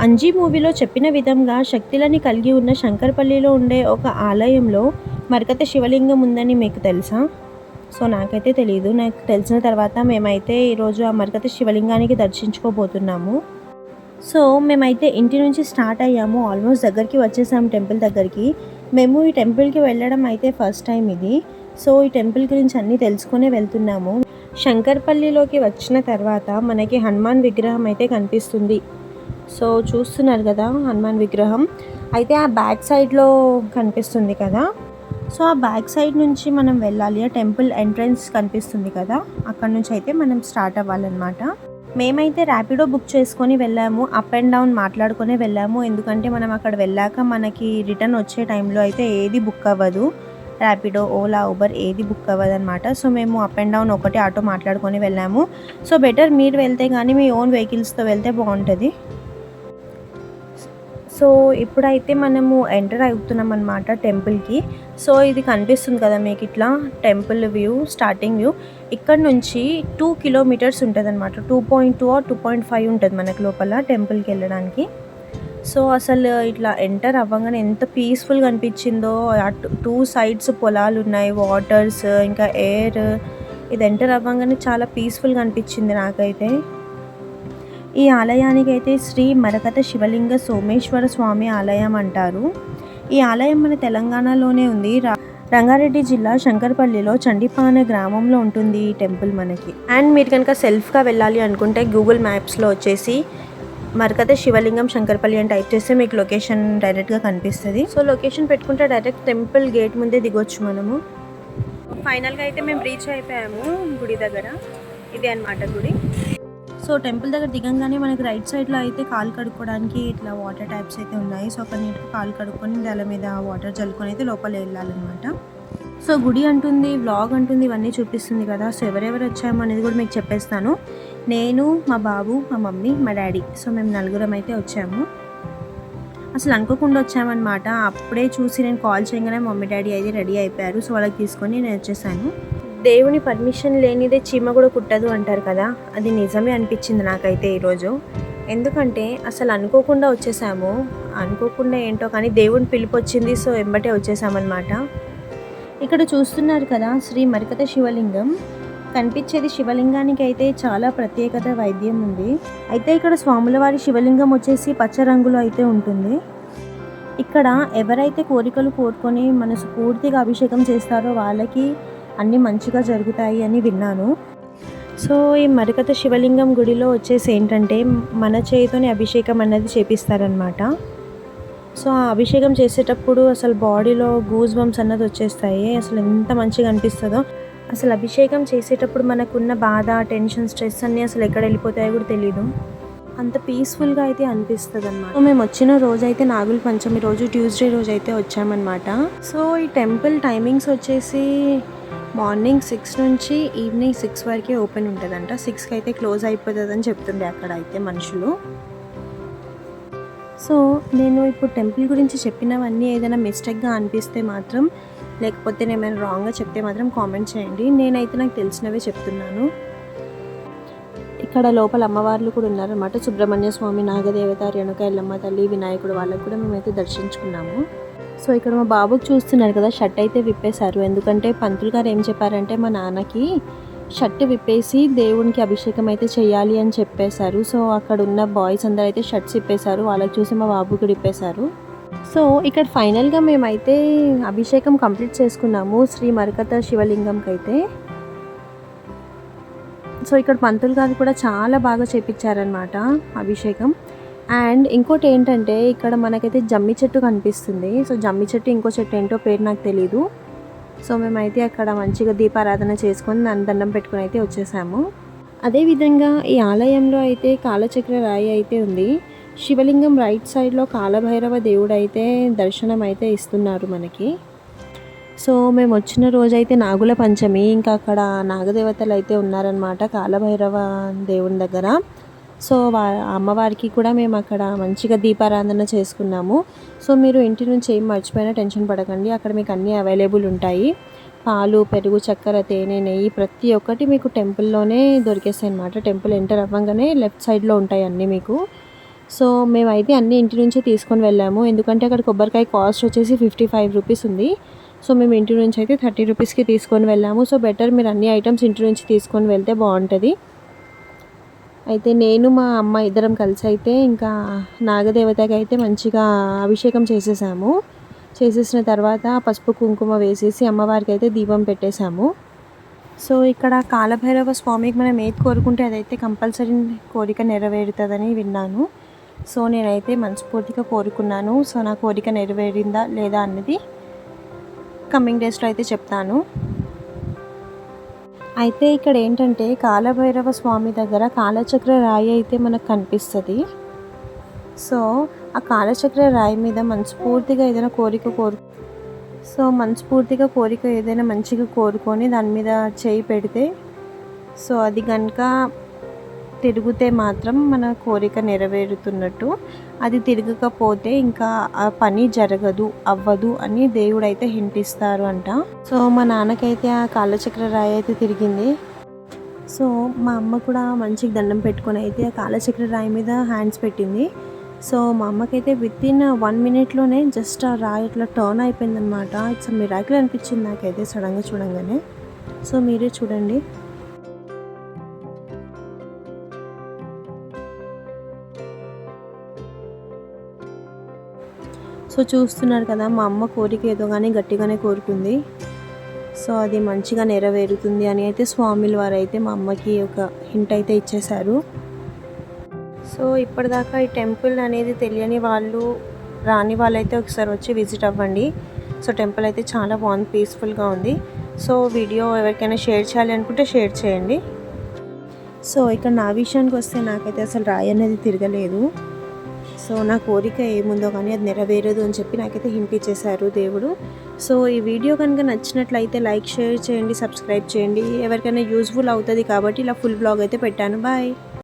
అంజీ మూవీలో చెప్పిన విధంగా శక్తులని కలిగి ఉన్న శంకరపల్లిలో ఉండే ఒక ఆలయంలో మరకత శివలింగం ఉందని మీకు తెలుసా? సో నాకైతే తెలియదు నాకు తెలిసిన తర్వాత మేమైతే ఈరోజు ఆ మరకత శివలింగానికి దర్శించుకోబోతున్నాము. సో మేమైతే ఇంటి నుంచి స్టార్ట్ అయ్యాము. ఆల్మోస్ట్ దగ్గరికి వచ్చేసాము టెంపుల్ దగ్గరికి. మేము ఈ టెంపుల్కి వెళ్ళడం అయితే ఫస్ట్ టైం ఇది. సో ఈ టెంపుల్ గురించి అన్నీ తెలుసుకునే వెళ్తున్నాము. శంకర్పల్లిలోకి వచ్చిన తర్వాత మనకి హనుమాన్ విగ్రహం అయితే కనిపిస్తుంది. సో చూస్తున్నారు కదా హనుమాన్ విగ్రహం. అయితే ఆ బ్యాక్ సైడ్లో కనిపిస్తుంది కదా. సో ఆ బ్యాక్ సైడ్ నుంచి మనం వెళ్ళాలి. ఆ టెంపుల్ ఎంట్రన్స్ కనిపిస్తుంది కదా. అక్కడ నుంచి అయితే మనం స్టార్ట్ అవ్వాలన్నమాట. మేమైతే ర్యాపిడో బుక్ చేసుకొని వెళ్ళాము. అప్ అండ్ డౌన్ మాట్లాడుకొని వెళ్ళాము. ఎందుకంటే మనం అక్కడ వెళ్ళాక మనకి రిటర్న్ వచ్చే టైంలో అయితే ఏది బుక్ అవ్వదు. ర్యాపిడో ఓలా ఊబర్ ఏది బుక్ అవ్వదు అనమాట సో మేము అప్ అండ్ డౌన్ ఒకటి ఆటో మాట్లాడుకొని వెళ్ళాము. సో బెటర్ మీరు వెళ్తే కానీ మీ ఓన్ వెహికల్స్తో వెళ్తే బాగుంటుంది. సో ఇప్పుడైతే మనము ఎంటర్ అవుతున్నాం అనమాట టెంపుల్కి. సో ఇది కనిపిస్తుంది కదా మీకు ఇట్లా టెంపుల్ వ్యూ స్టార్టింగ్ వ్యూ. ఇక్కడ నుంచి టూ కిలోమీటర్స్ ఉంటుంది అనమాట two point two or two point five ఉంటుంది మనకు లోపల టెంపుల్కి వెళ్ళడానికి. సో అసలు ఇట్లా ఎంటర్ అవ్వగానే ఎంత పీస్ఫుల్గా అనిపించిందో అటు టూ సైడ్స్ పొలాలు ఉన్నాయి వాటర్స్ ఇంకా ఎయిర్. ఇది ఎంటర్ అవ్వగానే చాలా పీస్ఫుల్గా అనిపించింది నాకైతే. ఈ ఆలయానికి అయితే శ్రీ మరకత శివలింగ సోమేశ్వర స్వామి ఆలయం అంటారు. ఈ ఆలయం మన తెలంగాణలోనే ఉంది. రంగారెడ్డి జిల్లా శంకరపల్లిలో చండిపాన గ్రామంలో ఉంటుంది ఈ టెంపుల్ మనకి. అండ్ మీరు కనుక సెల్ఫ్గా వెళ్ళాలి అనుకుంటే గూగుల్ మ్యాప్స్లో వచ్చేసి మరకత శివలింగం శంకరపల్లి అని టైప్ చేస్తే మీకు లొకేషన్ డైరెక్ట్గా కనిపిస్తుంది. సో లొకేషన్ పెట్టుకుంటే డైరెక్ట్ టెంపుల్ గేట్ ముందే దిగొచ్చు మనము. ఫైనల్గా అయితే మేము రీచ్ అయిపోయాము గుడి దగ్గర. ఇదే అనమాట గుడి. సో టెంపుల్ దగ్గర దిగంగానే మనకి రైట్ సైడ్లో అయితే కాలు కడుక్కోవడానికి ఇట్లా వాటర్ ట్యాప్స్ అయితే ఉన్నాయి. సో అక్కడ నీట్గా కాలు కడుక్కొని దాని మీద వాటర్ చల్లుకొని అయితే లోపల వెళ్ళాలన్నమాట. సో గుడి అంటుంది వ్లాగ్ అంటుంది ఇవన్నీ చూపిస్తుంది కదా. సో ఎవరెవరు వచ్చామో అనేది కూడా మీకు చెప్పేస్తాను. నేను మా బాబు మా మమ్మీ మా డాడీ. సో మేము నలుగురం అయితే వచ్చాము. అసలు అనుకోకుండా వచ్చామన్నమాట. అప్పుడే చూసి నేను కాల్ చేయగానే మమ్మీ డాడీ అయితే రెడీ అయిపోయారు. సో వాళ్ళకి తీసుకొని నేను వచ్చేసాను. దేవుని పర్మిషన్ లేనిదే చీమ కూడా కుట్టదు అంటారు కదా. అది నిజమే అనిపించింది నాకైతే ఈరోజు. ఎందుకంటే అసలు అనుకోకుండా వచ్చేసాము. అనుకోకుండా ఏంటో కానీ దేవుని పిలుపు వచ్చింది సో ఎంబటే వచ్చేసామన్నమాట. ఇక్కడ చూస్తున్నారు కదా శ్రీ మరికత శివలింగం. కనిపించేది శివలింగానికి అయితే చాలా ప్రత్యేకత వైద్యం ఉంది. అయితే ఇక్కడ స్వాముల వారి శివలింగం వచ్చేసి పచ్చ రంగులో అయితే ఉంటుంది. ఇక్కడ ఎవరైతే కోరికలు కోరుకొని మనసు పూర్తిగా అభిషేకం చేస్తారో వాళ్ళకి అన్నీ మంచిగా జరుగుతాయి అని విన్నాను. సో ఈ మరకత శివలింగం గుడిలో వచ్చేసి ఏంటంటే మన చేతితోనే అభిషేకం అనేది చేపిస్తారనమాట సో ఆ అభిషేకం చేసేటప్పుడు అసలు బాడీలో గూజ్ బంప్స్ అన్నది వచ్చేస్తాయి. అసలు ఎంత మంచిగా అనిపిస్తుందో. అసలు అభిషేకం చేసేటప్పుడు మనకున్న బాధ టెన్షన్ స్ట్రెస్ అన్నీ అసలు ఎక్కడ వెళ్ళిపోతాయో కూడా తెలియదు అంత పీస్ఫుల్గా అయితే అనిపిస్తుంది అనమాట మేము వచ్చిన రోజు అయితే నాగుల పంచమి రోజు ట్యూస్డే రోజు అయితే వచ్చామన్నమాట. సో ఈ టెంపుల్ టైమింగ్స్ వచ్చేసి మార్నింగ్ సిక్స్ నుంచి ఈవినింగ్ సిక్స్ వరకే ఓపెన్ ఉంటుందంట. సిక్స్కి అయితే క్లోజ్ అయిపోతుందని చెప్తుండే అక్కడ అయితే మనుషులు. సో నేను ఇప్పుడు టెంపుల్ గురించి చెప్పినవన్నీ ఏదైనా మిస్టేక్గా అనిపిస్తే మాత్రం లేకపోతే నేను ఏమైనా రాంగ్గా చెప్తే మాత్రం కామెంట్ చేయండి. నేనైతే నాకు తెలిసినవే చెప్తున్నాను. ఇక్కడ లోపల అమ్మవార్లు కూడా ఉన్నారన్నమాట. సుబ్రహ్మణ్య స్వామి నాగదేవత రేణుక ఎల్లమ్మ తల్లి వినాయకుడు వాళ్ళకు కూడా మేమైతే దర్శించుకున్నాము. సో ఇక్కడ మా బాబుకి చూస్తున్నారు కదా షర్ట్ అయితే విప్పేశారు. ఎందుకంటే పంతులు గారు ఏం చెప్పారంటే మా నాన్నకి షర్ట్ విప్పేసి దేవునికి అభిషేకం అయితే చేయాలి అని చెప్పేశారు. సో అక్కడ ఉన్న బాయ్స్ అందరూ అయితే షర్ట్స్ ఇప్పేశారు వాళ్ళకి చూసి మా బాబు కూడా ఇప్పేశారు సో ఇక్కడ ఫైనల్గా మేమైతే అభిషేకం కంప్లీట్ చేసుకున్నాము. శ్రీ మరకత శివలింగంకి అయితే. సో ఇక్కడ పంతులు గారు కూడా చాలా బాగా చేపించారనమాట అభిషేకం. అండ్ ఇంకోటి ఏంటంటే ఇక్కడ మనకైతే జమ్మి చెట్టు కనిపిస్తుంది. సో జమ్మి చెట్టు ఇంకో చెట్టు ఏంటో పేరు నాకు తెలీదు. సో మేమైతే అక్కడ మంచిగా దీపారాధన చేసుకొని దాని దండం పెట్టుకొని అయితే వచ్చేసాము. అదేవిధంగా ఈ ఆలయంలో అయితే కాలచక్ర రాయి అయితే ఉంది. శివలింగం రైట్ సైడ్లో కాలభైరవ దేవుడు అయితే దర్శనం అయితే ఇస్తున్నారు మనకి. సో మేము వచ్చిన రోజైతే నాగుల పంచమి ఇంకా అక్కడ నాగదేవతలు అయితే ఉన్నారనమాట కాలభైరవ దేవుని దగ్గర. సో వా అమ్మవారికి కూడా మేము అక్కడ మంచిగా దీపారాధన చేసుకున్నాము. సో మీరు ఇంటి నుంచి ఏం మర్చిపోయినా టెన్షన్ పడకండి. అక్కడ మీకు అన్నీ అవైలబుల్ ఉంటాయి. పాలు పెరుగు చక్కెర తేనె నెయ్యి ప్రతి ఒక్కటి మీకు టెంపుల్లోనే దొరికేస్తాయి అనమాట టెంపుల్ ఎంటర్ అవ్వగానే లెఫ్ట్ సైడ్లో ఉంటాయి అన్నీ మీకు. సో మేమైతే అన్ని ఇంటి నుంచే తీసుకొని వెళ్ళాము. ఎందుకంటే అక్కడ కొబ్బరికాయ కాస్ట్ వచ్చేసి ఫిఫ్టీ ఫైవ్ రూపీస్ ఉంది. సో మేము ఇంటి నుంచి అయితే థర్టీ రూపీస్కి తీసుకొని వెళ్ళాము. సో బెటర్ మీరు అన్ని ఐటమ్స్ ఇంటి నుంచి తీసుకొని వెళ్తే బాగుంటుంది. అయితే నేను మా అమ్మ ఇద్దరం కలిసి అయితే ఇంకా నాగదేవతకి అయితే మంచిగా అభిషేకం చేసేసాము. చేసేసిన తర్వాత పసుపు కుంకుమ వేసేసి అమ్మవారికి అయితే దీపం పెట్టేశాము. సో ఇక్కడ కాలభైరవ స్వామికి మనం ఏది కోరుకుంటే అదైతే కంపల్సరీ కోరిక నెరవేరుతుందని విన్నాను. సో నేనైతే మనస్ఫూర్తిగా కోరుకున్నాను. సో నా కోరిక నెరవేరిందా లేదా అన్నది కమింగ్ డేస్లో అయితే చెప్తాను. అయితే ఇక్కడ ఏంటంటే కాలభైరవ స్వామి దగ్గర కాలచక్ర రాయి అయితే మనకు కనిపిస్తుంది. సో ఆ కాలచక్ర రాయి మీద మనస్ఫూర్తిగా ఏదైనా కోరిక కోరు సో మనస్ఫూర్తిగా కోరిక ఏదైనా మంచిగా కోరుకొని దాని మీద చేయి పెడితే సో అది కనుక తిరిగితే మాత్రం మన కోరిక నెరవేరుతున్నట్టు. అది తిరగకపోతే ఇంకా ఆ పని జరగదు అవ్వదు అని దేవుడు అయితే హింటిస్తారు అంట. సో మా నాన్నకైతే ఆ కాలచక్ర రాయి అయితే తిరిగింది. సో మా అమ్మ కూడా మంచిగా దండం పెట్టుకొని అయితే ఆ కాలచక్ర రాయి మీద హ్యాండ్స్ పెట్టింది. సో మా అమ్మకైతే విత్ ఇన్ వన్ మినిట్లోనే జస్ట్ ఆ రాయి ఇట్లా టర్న్ అయిపోయింది అనమాట ఇట్స్ మిరాకిల్ అనిపించింది నాకైతే సడన్గా చూడంగానే. సో మీరే చూడండి. సో చూస్తున్నారు కదా మా అమ్మ కోరిక ఏదో కానీ గట్టిగానే కోరుకుంది. సో అది మంచిగా నెరవేరుతుంది అని అయితే స్వామిల వారు అయితే మా అమ్మకి ఒక హింట్ అయితే ఇచ్చేశారు. సో ఇప్పటిదాకా ఈ టెంపుల్ అనేది తెలియని వాళ్ళు రాని వాళ్ళైతే ఒకసారి వచ్చి విజిట్ అవ్వండి. సో టెంపుల్ అయితే చాలా బాగుంది పీస్ఫుల్గా ఉంది. సో వీడియో ఎవరికైనా షేర్ చేయాలి అనుకుంటే షేర్ చేయండి. సో ఇక్కడ నా విషయానికి వస్తే నాకైతే అసలు రాయి అనేది తిరగలేదు. సో నా కోరిక ఏముందో కానీ అది నెరవేరదు అని చెప్పి నాకైతే హింట్ ఇచ్చేశారు దేవుడు. సో ఈ వీడియో కనుక నచ్చినట్లయితే లైక్ షేర్ చేయండి సబ్స్క్రైబ్ చేయండి. ఎవరికైనా యూజ్ఫుల్ అవుతుంది కాబట్టి ఇలా ఫుల్ బ్లాగ్ అయితే పెట్టాను. బాయ్.